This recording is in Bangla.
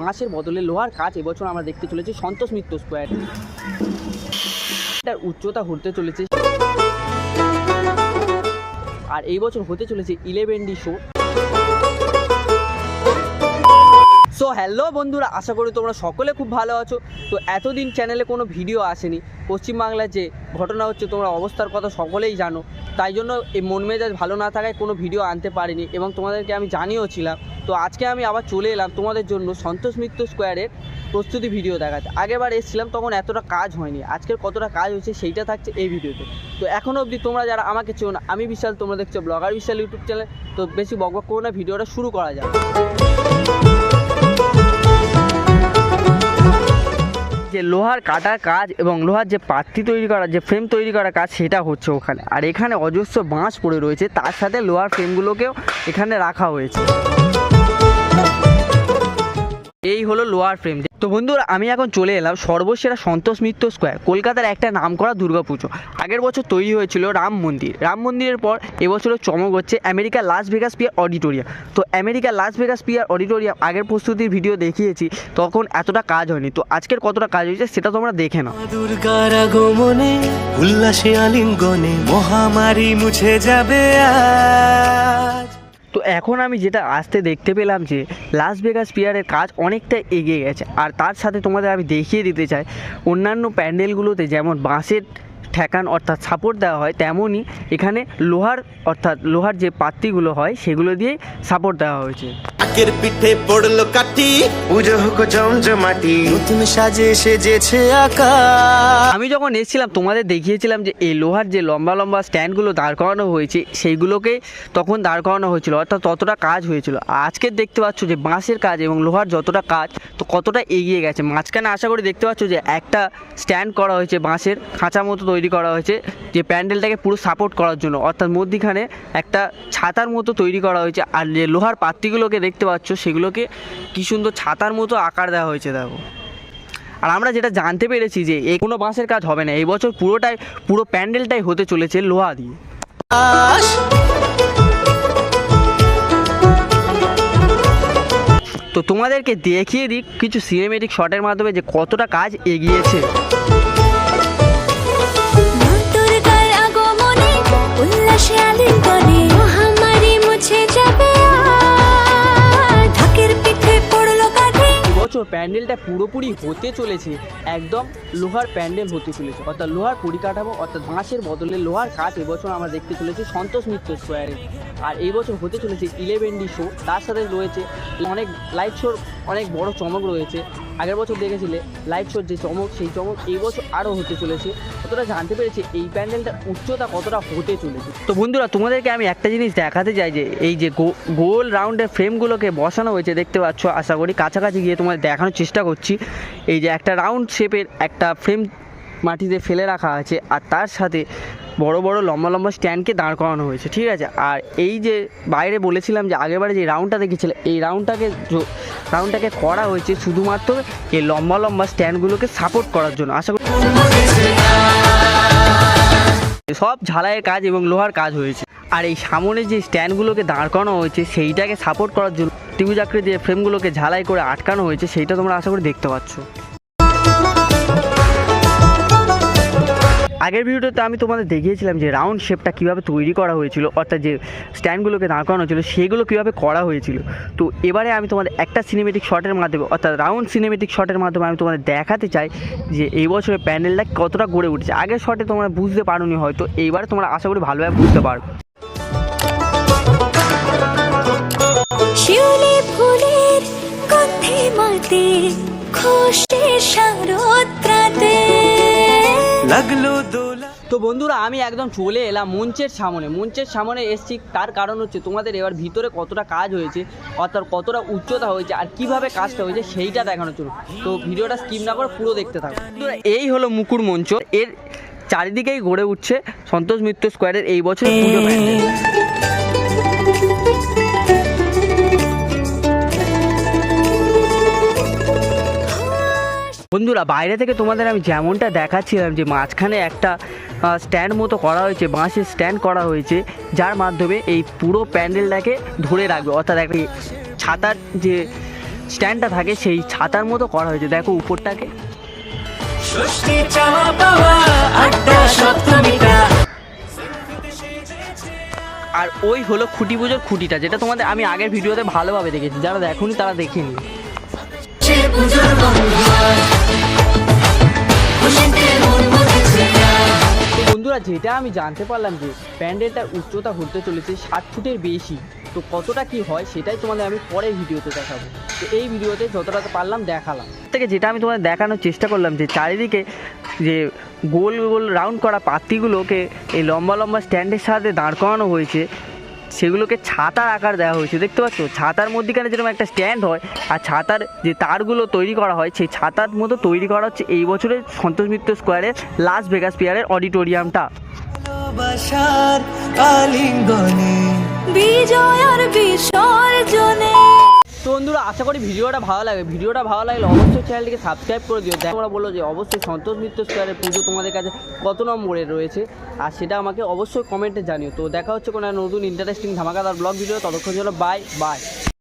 বাঁশের বদলে লোহার কাজ এবছর আমরা দেখতে চলেছি সন্তোষ মিত্র স্কোয়ার এটার উচ্চতা হতে চলেছে। আর এই বছর হতে চলেছে eleven D show so hello বন্ধুরা, আশা করি তোমরা সকলে খুব ভালো আছো। তো এতদিন চ্যানেলে কোনো ভিডিও আসেনি। পশ্চিমবাংলার যে ঘটনা হচ্ছে, তোমরা অবস্থার কথা সকলেই জানো। তাই জন্য এই মন মেজাজ ভালো না থাকায় কোনো ভিডিও আনতে পারিনি এবং তোমাদেরকে আমি জানিয়েও ছিলাম তো আজকে আমি আবার চলে এলাম তোমাদের জন্য সন্তোষ মিত্র স্কোয়ারের প্রস্তুতি ভিডিও দেখাতে। আগেবার এসেছিলাম, তখন এতটা কাজ হয়নি। আজকের কতটা কাজ হয়েছে সেইটা থাকছে এই ভিডিওতে তো। এখনও অবধি তোমরা যারা আমাকে চেও না, আমি বিশাল, তোমরা দেখছ ব্লগার বিশাল ইউটিউব চ্যানেল তো বেশি বকবক করো না, ভিডিওটা শুরু করা যাক। যে লোহার কাটার কাজ এবং লোহার যে পাত্রি তৈরি করার, যে ফ্রেম তৈরি করা কাজ, সেটা হচ্ছে ওখানে। আর এখানে অজস্র বাঁশ পড়ে রয়েছে, তার সাথে লোহার ফ্রেমগুলোকেও এখানে রাখা হয়েছে। হলো লোয়ার ফ্রেম তো বন্ধুরা, আমি এখন চলে এলাম সর্বসেরা সন্তোষ মিত্র স্কোয়ার কলকাতার একটা নাম করা দুর্গাপুজো। আগের বছর তৈরি হয়েছিল রাম মন্দির। রাম মন্দিরের পর এবছরও চমক হচ্ছে America Las Vegas pier auditorium তো America Las Vegas pier auditorium আগের প্রস্তুতির ভিডিও দেখিয়েছি, তখন এতটা কাজ হয়নি। তো আজকের কতটা কাজ হয়েছে সেটা তোমরা দেখে নাও। দুর্গার আগমনে, উল্লাসে আলিঙ্গনে মহামারী মুছে যাবে আজ। তো এখন আমি যেটা আসতে দেখতে পেলাম যে লাস ভেগাস পিয়ারের কাজ অনেকটা এগিয়ে গেছে। আর তার সাথে তোমাদের আমি দেখিয়ে দিতে চাই অন্যান্য প্যান্ডেলগুলোতে যেমন বাঁশের ঠেকান অর্থাৎ সাপোর্ট দেওয়া হয় তেমনই এখানে লোহার অর্থাৎ লোহার যে পাত্তিগুলো হয় সেগুলো দিয়ে সাপোর্ট দেওয়া হয়েছে। আকের পিঠে পড়ল কাঠি। পুজো হোক জমজমাটি নতুন সাজে সেজেছে আকাশ। আমি যখন এসেছিলাম তোমাদের দেখিয়েছিলাম যে এই লোহার যে লম্বা লম্বা স্ট্যান্ডগুলো দাঁড় করানো হয়েছে সেইগুলোকে তখন দাঁড় করানো হয়েছিল অর্থাৎ ততটা কাজ হয়েছিল। আর আজকের দেখতে পাচ্ছ যে বাঁশের কাজ এবং লোহার যতটা কাজ তো কতটা এগিয়ে গেছে। মাঝখানে আশা করি দেখতে পাচ্ছ যে একটা স্ট্যান্ড করা হয়েছে বাঁশের খাঁচা মতো তৈরি করা হয়েছে, যে প্যান্ডেলটাকে পুরো সাপোর্ট করার জন্য। অর্থাৎ মধ্যিখানে একটা ছাতার মতো তৈরি করা হয়েছে, আর যে লোহার পাত্তিগুলোকে দেখতে পাচ্ছ, সেগুলোকে কি সুন্দর ছাতার মতো আকার দেওয়া হয়েছে, দেখো। আর আমরা যেটা জানতে পেরেছি যে এ কোনো বাঁশের কাজ হবে না, এই বছর পুরোটাই, পুরো প্যান্ডেলটাই হতে চলেছে লোহা দিয়ে। তো তোমাদেরকে দেখিয়ে দিই কিছু সিনেমেটিক শটের মাধ্যমে যে কতটা কাজ এগিয়েছে। বছর প্যান্ডেলটা পুরোপুরি হতে চলেছে। একদম লোহার প্যান্ডেল হতে চলেছে। অর্থাৎ লোহার পরিকাঠামো, অর্থাৎ বাঁশের বদলে লোহার কাজ এবছর আমরা দেখতে চলেছি সন্তোষ মিত্র স্কোয়ারে আর এই বছর হতে চলেছে ইলেভেন ডি শো তার সাথে রয়েছে অনেক লাইট শোর অনেক বড় চমক রয়েছে। আগের বছর দেখেছিলে লাইভ শোর যে চমক, সেই চমক এই বছর আরও হতে চলেছে। কতটা জানতে পেরেছি, এই প্যান্ডেলটার উচ্চতা কতটা হতে চলেছে। তো বন্ধুরা, তোমাদেরকে আমি একটা জিনিস দেখাতে চাই যে, এই যে গোল রাউন্ডের ফ্রেমগুলোকে বসানো হয়েছে, দেখতে পাচ্ছ, আশা করি কাছাকাছি গিয়ে তোমাদের দেখানোর চেষ্টা করছি। এই যে একটা রাউন্ড শেপের একটা ফ্রেম মাটিতে ফেলে রাখা আছে, আর তার সাথে বড় বড় লম্বা লম্বা স্ট্যান্ডকে দাঁড় করানো হয়েছে, ঠিক আছে? আর এই যে বাইরে বলেছিলাম যে আগেরবারে যে রাউন্ডটা দেখেছিলে, এই রাউন্ডটাকে রাউন্ডটাকে করা হয়েছে শুধুমাত্র এই লম্বা লম্বা স্ট্যান্ডগুলোকে সাপোর্ট করার জন্য। আশা করি সব ঝালাইয়ের কাজ এবং লোহার কাজ হয়েছে। আর এই সামনে যে স্ট্যান্ডগুলোকে দাঁড় করানো হয়েছে, সেইটাকে সাপোর্ট করার জন্য টিভি আকৃতির যে ফ্রেমগুলোকে ঝালাই করে আটকানো হয়েছে, সেইটা তোমরা আশা করি দেখতে পাচ্ছ। আগের ভিডিওতে আমি তোমাদের দেখিয়েছিলাম যে রাউন্ড শেপটা কীভাবে তৈরি করা হয়েছিল, অর্থাৎ যে স্ট্যান্ডগুলোকে দাঁড় করানো ছিল সেগুলো কীভাবে করা হয়েছিল। তো এবারে আমি তোমাদের একটা সিনেমেটিক শটের মাধ্যমে, অর্থাৎ রাউন্ড সিনেমেটিক শটের মাধ্যমে আমি তোমাদের দেখাতে চাই যে এই বছরের প্যান্ডেলটা কতটা গড়ে উঠেছে। আগের শটে তোমরা বুঝতে পারোনি হয়তো এইবারে তোমরা আশা করি ভালোভাবে বুঝতে পারো। খুশি তো বন্ধুরা আমি একদম চলে এলাম মঞ্চের সামনে। মঞ্চের সামনে এসছি তার কারণ হচ্ছে তোমাদের এবার ভিতরে কতটা কাজ হয়েছে অর্থাৎ কতটা উচ্চতা হয়েছে আর কীভাবে কাজটা হয়েছে সেইটা দেখানোর জন্য। তো ভিডিওটা স্কিপ না করে পুরো দেখতে থাকো। বন্ধুরা, এই হলো মুকুর মঞ্চ। এর চারিদিকেই গড়ে উঠছে সন্তোষ মিত্র স্কোয়ারের এই বছর পুজো বন্ধুরা বাইরে থেকে তোমাদের আমি যেমনটা দেখাচ্ছিলাম যে মাঝখানে একটা স্ট্যান্ড মতো করা হয়েছে বাঁশের স্ট্যান্ড করা হয়েছে যার মাধ্যমে এই পুরো প্যান্ডেলটাকে ধরে রাখবে। অর্থাৎ একটা ছাতার যে স্ট্যান্ডটা থাকে সেই ছাতার মতো করা হয়েছে। দেখো উপরটাকে। আর ওই হলো খুঁটি পুজোর খুঁটিটা যেটা তোমাদের আমি আগের ভিডিওতে ভালোভাবে দেখেছি। যারা দেখুনি তারা দেখেনি বন্ধুরা, যেটা আমি জানতে পারলাম যে প্যান্ডেলটার উচ্চতা হতে চলেছে ষাট ফুটের বেশি, তো কতটা কি হয় সেটাই তোমাদের আমি পরের ভিডিওতে দেখাবো। তো এই ভিডিওতে যতটা পারলাম দেখালাম। থেকে যেটা আমি তোমাদের দেখানোর চেষ্টা করলাম যে চারিদিকে যে গোল গোল রাউন্ড করা পাত্তিগুলোকে এই লম্বা লম্বা স্ট্যান্ডের সাথে দাঁড় করানো হয়েছে সেগুলোকে ছাতার আকার দেওয়া হয়েছে, দেখতে পাচ্ছ? ছাতার মধ্যেখানে যেরকম একটা স্ট্যান্ড হয়, আর ছাতার যে তারগুলো তৈরি করা হয়, সেই ছাতার মতো তৈরি করা হচ্ছে এই বছরের সন্তোষ মিত্র স্কোয়ারের লাস ভেগাস পিয়ারের অডিটোরিয়ামটা বিসর্জনে। তো বন্ধুরা, আশা করি ভিডিওটা ভালো লাগে। ভিডিওটা ভালো লাগলে অবশ্যই চ্যানেলটিকে সাবস্ক্রাইব করে দিও। দেখো বলো যে, অবশ্যই সন্তোষ মিত্র স্কোয়ারের পুজো তোমাদের কাছে কত নম্বরে রয়েছে? আর সেটা আমাকে অবশ্যই কমেন্টে জানিও। তো দেখা হচ্ছে কোনো নতুন ইন্টারেস্টিং ধামাকাদার ব্লগ ভিডিও ততক্ষণ জন্য বাই বাই